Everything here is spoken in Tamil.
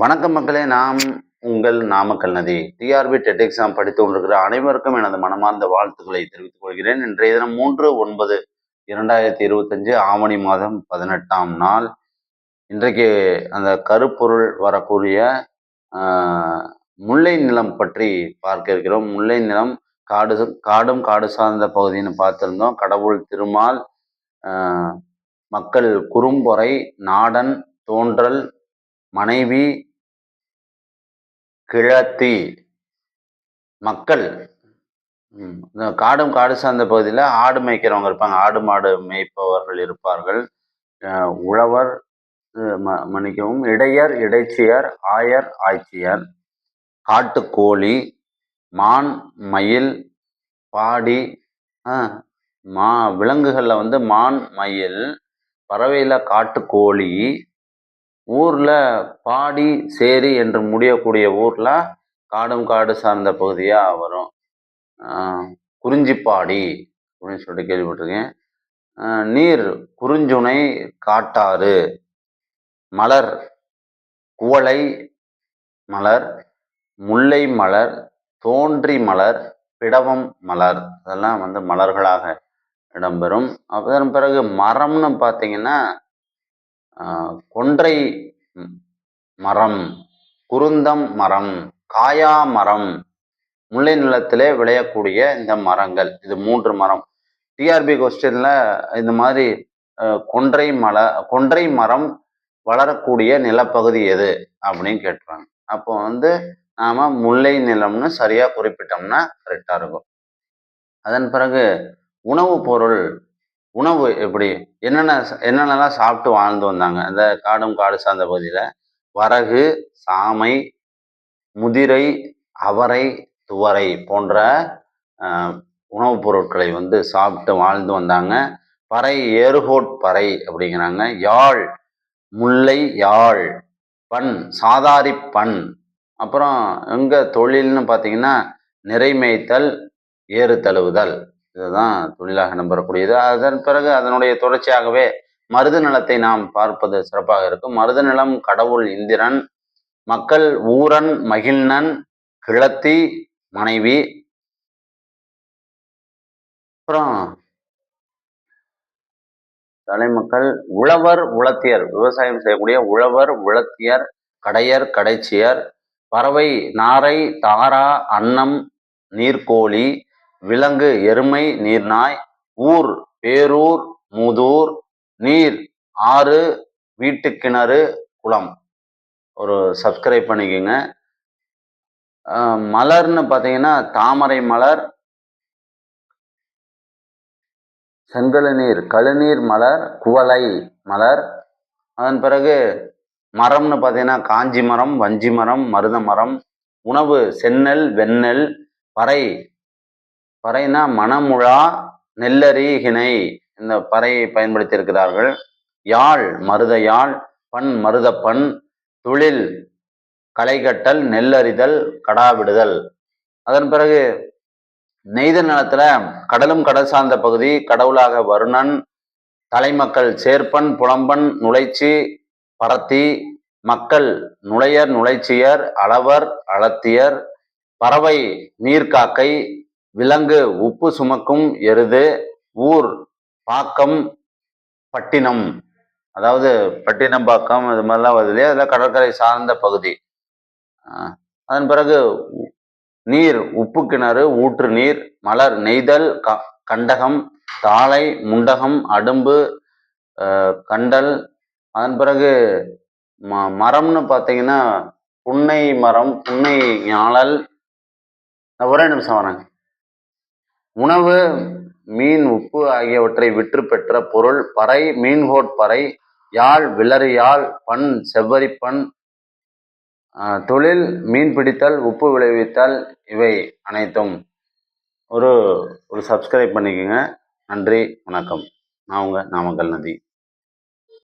வணக்கம் மக்களே நாம் உங்கள் நாமக்கல் நதி. டிஆர்பி டெட் எக்ஸாம் படித்து கொண்டிருக்கிற அனைவருக்கும் எனது மனமார்ந்த வாழ்த்துக்களை தெரிவித்துக் கொள்கிறேன். இன்றைய தினம் மூன்று ஒன்பது இரண்டாயிரத்தி இருபத்தஞ்சு ஆவணி மாதம் பதினெட்டாம் நாள். இன்றைக்கு அந்த கருப்பொருள் வரக்கூடிய முல்லை நிலம் பற்றி பார்க்க இருக்கிறோம். முல்லை நிலம் காடு காடும் காடு சார்ந்த பகுதின்னு பார்த்துருந்தோம். கடவுள் திருமால் மக்கள் குறும்பொறை நாடன் தோன்றல் மனைவி கிழத்தி. மக்கள். இந்த காடும் காடு சார்ந்த பகுதியில் ஆடு மேய்க்கிறவங்க இருப்பாங்க. ஆடு மாடு மேய்ப்பவர்கள் இருப்பார்கள். உழவர் ம மன்னிக்கவும் இடையர் இடைச்சியர் ஆயர் ஆய்ச்சியர் காட்டுக்கோழி மான் மயில் பாடி மா விலங்குகளில் வந்து மான் மயில் பறவையில் காட்டுக்கோழி ஊரில் பாடி சேரி என்று முடியக்கூடிய ஊரில் காடும் காடு சார்ந்த பகுதியாக வரும். குறிஞ்சிப்பாடி அப்படின்னு சொல்லிட்டு கேள்விப்பட்டிருக்கேன். நீர் குறிஞ்சுனை காட்டாறு மலர் குவளை மலர் முல்லை மலர் தோன்றி மலர் பிடவம் மலர் அதெல்லாம் வந்து மலர்களாக இடம்பெறும். அதன் பிறகு மரம்னு பார்த்தீங்கன்னா கொன்றை மரம் குருந்தம் மரம் காயா மரம் முல்லை நிலத்திலே விளையக்கூடிய இந்த மரங்கள். இது மூன்று மரம். டிஆர்பி கொஸ்டின்ல இந்த மாதிரி கொன்றை மலை கொன்றை மரம் வளரக்கூடிய நிலப்பகுதி எது அப்படின்னு கேட்டுருவாங்க அப்போ வந்து நாம முல்லை நிலம்னு சரியா குறிப்பிட்டோம்னா கரெக்டா இருக்கும். அதன் பிறகு உணவுப் பொருள் உணவு எப்படி என்னென்ன என்னென்னலாம் சாப்பிட்டு வாழ்ந்து வந்தாங்க? அந்த காடும் காடு சார்ந்த பகுதியில் வரகு சாமை முதிரை அவரை துவரை போன்ற உணவுப் பொருட்களை வந்து சாப்பிட்டு வாழ்ந்து வந்தாங்க. பறை ஏறுகோட் பறை அப்படிங்கிறாங்க. யாழ் முல்லை யாழ் பண் சாதாரி பண். அப்புறம் எங்கள் தொழில்னு பார்த்தீங்கன்னா நிறைமேய்த்தல் ஏறு தழுவுதல். இதுதான் தொழிலாக நம்பரக்கூடியது. அதன் பிறகு அதனுடைய தொடர்ச்சியாகவே மருது நிலத்தை நாம் பார்ப்பது சிறப்பாக இருக்கும். மருது நிலம் கடவுள் இந்திரன் மக்கள் ஊரன் மகிழ்நன் கிழத்தி மனைவி. அப்புறம் தலைமக்கள் உழவர் உளத்தியர் விவசாயம் செய்யக்கூடிய உழவர் உளத்தியர் கடையர் கடைச்சியர். பறவை நாரை தாரா அன்னம் நீர்கோழி விலங்கு எருமை நீர்நாய் ஊர் பேரூர் மூதூர் நீர் ஆறு வீட்டு கிணறு குளம். ஒரு சப்ஸ்கிரைப் பண்ணிக்கோங்க. மலர்னு பார்த்தீங்கன்னா தாமரை மலர் செங்கழுநீர் கழுநீர் மலர் குவளை மலர். அதன் பிறகு மரம்னு பார்த்தீங்கன்னா காஞ்சி மரம் வஞ்சி மரம் மருத மரம் உணவு செந்நெல் வெண்ணெல் பறை பறைனா மணமுழா நெல்லரிகிணை இந்த பறையை பயன்படுத்தி இருக்கிறார்கள் யாழ் மருத யாழ் பண் மருத பண் தொழில் களைகட்டல் நெல்லறிதல் கடாவிடுதல். அதன் பிறகு நெய்த நிலத்துல கடலும் கடல் சார்ந்த பகுதி கடவுளாக வருணன் தலைமக்கள் சேர்ப்பன் புலம்பன் நுழைச்சி பரத்தி மக்கள் நுழையர் நுழைச்சியர் அளவர் அளத்தியர் பறவை நீர்க்காக்கை விலங்கு உப்பு சுமக்கும் எருது ஊர் பாக்கம் பட்டினம். அதாவது பட்டினம்பாக்கம் இது மாதிரிலாம் வருது இல்லையா? அதெல்லாம் கடற்கரை சார்ந்த பகுதி. அதன் பிறகு நீர் உப்பு கிணறு ஊற்று நீர் மலர் நெய்தல் க கண்டகம் தாளை முண்டகம் அடும்பு கண்டல். அதன் பிறகு ம மரம்னு பார்த்தீங்கன்னா புன்னை மரம் புன்னை ஞாழல். ஒரே நிமிஷம் வரேன் உணவு மீன் உப்பு ஆகியவற்றை விற்று பெற்ற பொருள் பறை மீன்கோட் பறை யாழ் விளறு யாழ் பண் செவ்வரிப்பண் தொழில் மீன் பிடித்தல் உப்பு விளைவித்தல் இவை அனைத்தும் ஒரு ஒரு சப்ஸ்கிரைப் பண்ணிக்கோங்க. நன்றி வணக்கம். நான் உங்கள் நாமக்கல் நதி.